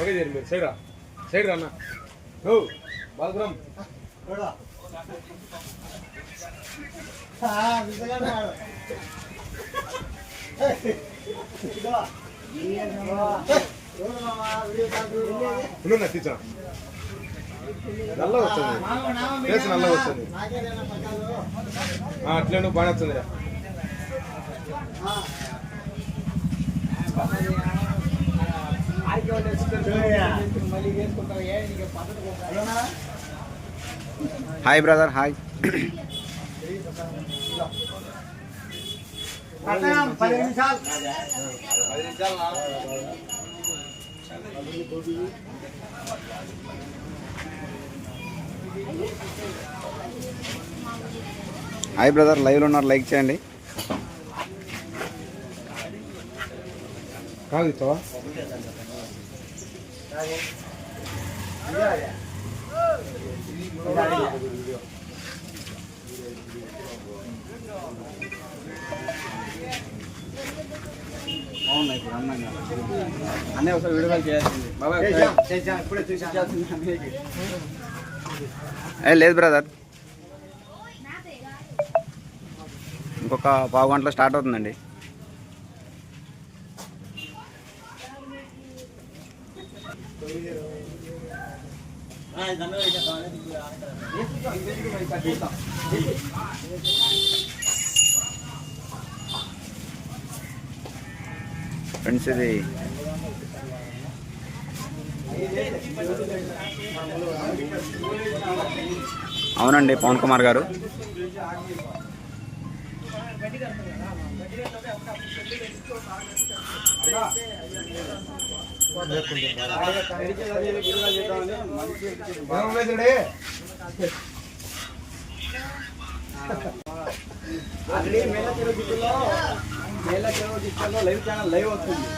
Okay మీరు side రా. Side రా అన్న. బాలపురం. నా తీర్చా నల్ల వస్తుంది ఫేస్ నల్ల వస్తుంది ఆ, అట్లే నువ్వు బాగా వస్తుంది హాయ్ బ్రదర్ హాయ్. పది నిమిషాలు. పది నిమిషాలు నా. హాయ్ బ్రదర్ లైవ్లో ఉన్నారు లైక్ చేయండి కాదు ఇస్తావా అన్నీ ఒకసారి వీడియో కాల్ చేయాల్సింది బాబాయ్ ఇప్పుడే లేదు బ్రదర్ ఇంకొక పావు గంటలో స్టార్ట్ అవుతుందండి ఫ్రెండ్స్ ఇది అవునండి పవన్ కుమార్ గారు. ఆల్రెడీ మేళ చెరువు మేళ చెరువు గిట్టులో లైవ్ ఛానల్ లైవ్ వస్తుంది.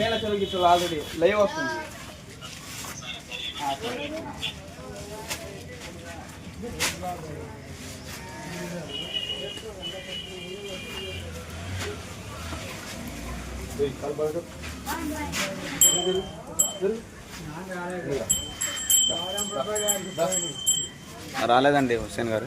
మేళ చెరువు గిట్టులో ఆల్రెడీ లైవ్ వస్తుంది. రాలేదండి హుస్సేన్ గారు.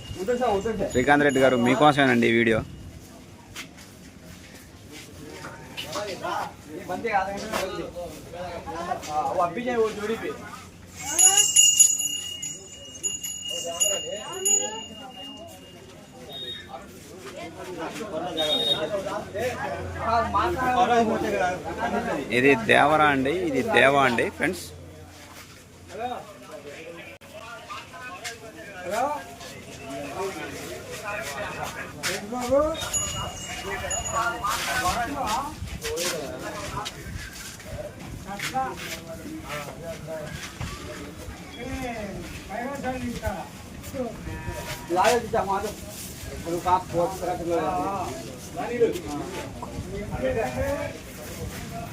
శ్రీకాంత్ రెడ్డి గారు మీకోసమేనండి ఈ వీడియో. ఇది దేవరా అండి ఇది దేవా అండి ఫ్రెండ్స్.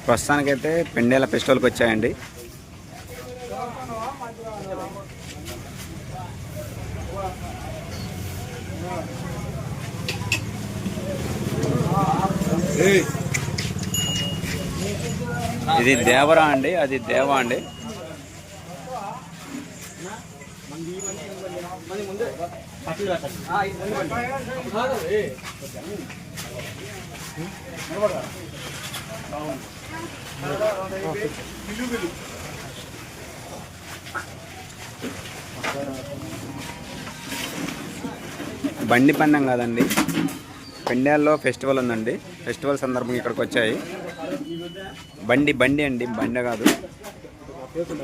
ప్రస్తుతానికైతే పెండేల ఫెస్టివల్కి వచ్చాయండి. ఇది దేవరా అండి అది దేవా అండి. బండి పండం కాదండి. పెండాల్లో ఫెస్టివల్ ఉందండి. ఫెస్టివల్ సందర్భంగా ఇక్కడికి వచ్చాయి. బండి బండి అండి బండి కాదు. కేసు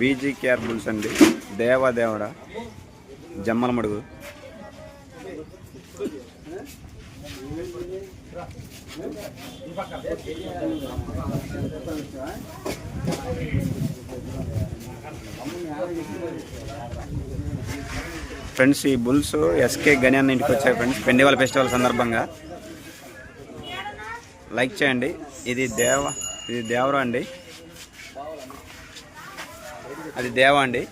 బీజీ కేర్ బుల్స్ అండి. దేవాదేవడ జమ్మల మడుగు ఫ్రెండ్స్ ఈ బుల్స్ ఎస్కే గణ్యాన్ని ఇంటికి వచ్చాయి ఫ్రెండ్స్ పెండివాల ఫెస్టివల్ సందర్భంగా. లైక్ చేయండి. ఇది దేవ ఇది దేవరా అండి? అది దేవ అండి?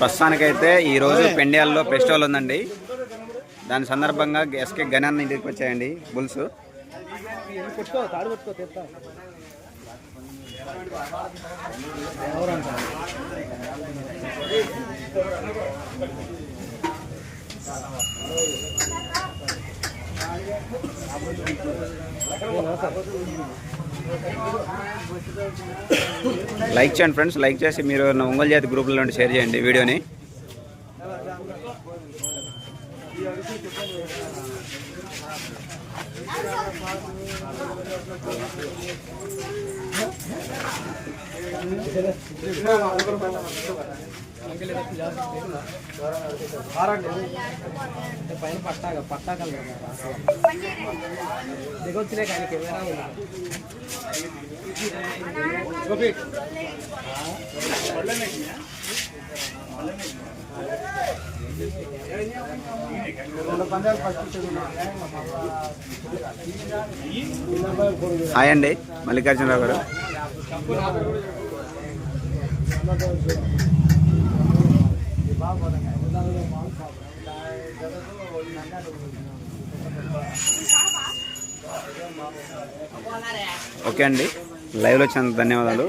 ప్రస్తుతానికైతే ఈరోజు పెండియాల్లో ఫెస్టివల్ ఉందండి. దాని సందర్భంగా ఎస్కే గణాన్ని ఇంటికి వచ్చాయండి బుల్స్. లైక్ చేయండి ఫ్రెండ్స్ లైక్ చేసి మీరు నా ఒంగోలు జాతి గ్రూపులో నుండి షేర్ చేయండి వీడియోని. పైన పట్టాక పట్టాకలు కలర్ దిగొచ్చినాయి కానీ కెమెరా ఉంది హాయ్ అండి మల్లికార్జునరావు గారు. ఓకే అండి. లైవ్లో వచ్చిన ధన్యవాదాలు.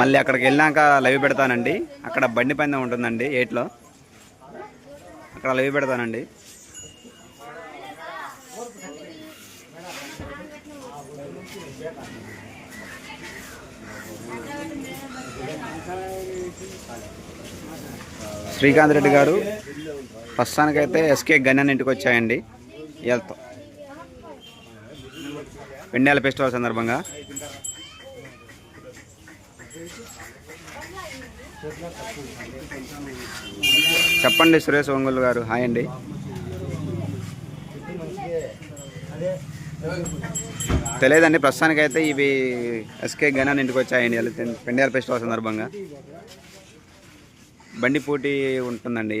మళ్ళీ అక్కడికి వెళ్ళాక లైవ్ పెడతానండి. అక్కడ బండి పందెం ఉంటుందండి ఎయిట్లో అక్కడ లైవ్ పెడతానండి. శ్రీకాంత్ రెడ్డి గారు ప్రస్తుతానికైతే ఎస్కే గన్యన్ ఇంటికి వచ్చాయండి. వెళ్తాం పెండ్యాల ఫెస్టివల్ సందర్భంగా. చెప్పండి సురేష్ ఒంగోలు గారు హాయ్ అండి. తెలియదండి ప్రస్తుతానికైతే ఇవి ఎస్కే గనాన్ ఇంటికి వచ్చాయండి వాళ్ళు ఫెస్టివల్ సందర్భంగా. బండి పోటీ ఉంటుందండి.